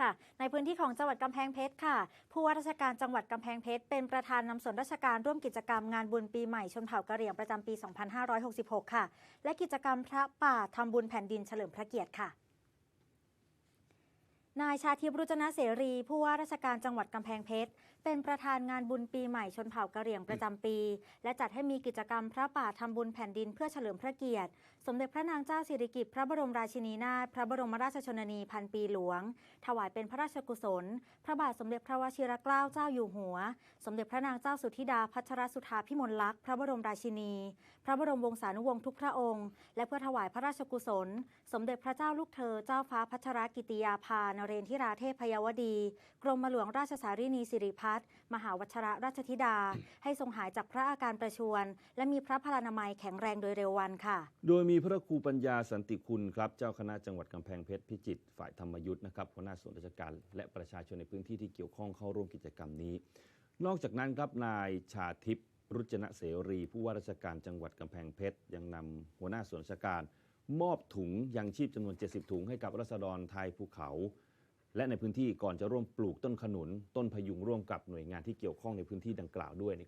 ค่ะ ในพื้นที่ของจังหวัดกำแพงเพชรค่ะ ผู้ว่าราชการจังหวัดกำแพงเพชรเป็นประธานนำส่วนราชการร่วมกิจกรรมงานบุญปีใหม่ชนเผ่ากะเหรี่ยงประจำปี 2566 ค่ะ และกิจกรรมพระป่าทำบุญแผ่นดินเฉลิมพระเกียรติค่ะ นายชาทิพย์รุจนะเสรีผู้ว่าราชการจังหวัดกำแพงเพชร เป็นประธานงานบุญปีใหม่ชนเผ่ากะเหรี่ยงประจำปี และจัดให้มีกิจกรรมพระป่าทำบุญแผ่นดินเพื่อเฉลิมพระเกียรติ สมเด็จพระนางเจ้าสิริกิติ์พระบรมราชินีนาถพระบรมราชชนนีพันปีหลวง ถวายเป็นพระราชกุศล พระบาทสมเด็จพระวชิรเกล้าเจ้าอยู่หัว สมเด็จพระนางเจ้าสุธิดาพัชรสุธาพิมลลักษณ์พระบรมราชินี พระบรมวงศานุวงศ์ทุกพระองค์ และเพื่อถวายพระราชกุศล สมเด็จพระเจ้าลูกเธอเจ้าฟ้าพัชรกิติยาภานเรนทิราเทพพยาวดี กรมหลวงราชสารีนีสิริพัฒน์มหาวัชรราชธิดา ให้ทรงหายจากพระอาการประชวรและมีพระพลานามัยแข็งแรงโดยเร็ววันค่ะ โดยมีพระครูปัญญาสันติคุณครับเจ้าคณะจังหวัดกำแพงเพชรพิจิตรฝ่ายธรรมยุทธ์นะครับหัวหน้าส่วนราชการและประชาชนในพื้นที่ที่เกี่ยวข้องเข้าร่วมกิจกรรมนี้ นอกจากนั้นครับนายชาทิพย์รุจนะเสรี ผู้ว่าราชการจังหวัดกำแพงเพชรยังนำหัวหน้าส่วนราชการมอบถุงยังชีพจำนวน 70 ถุงให้กับรัษฎรไทยภูเขา และในพื้นที่ก่อนจะร่วมปลูกต้นขนุนต้นพยุงร่วมกับหน่วยงานที่เกี่ยวข้องในพื้นที่ดังกล่าวด้วย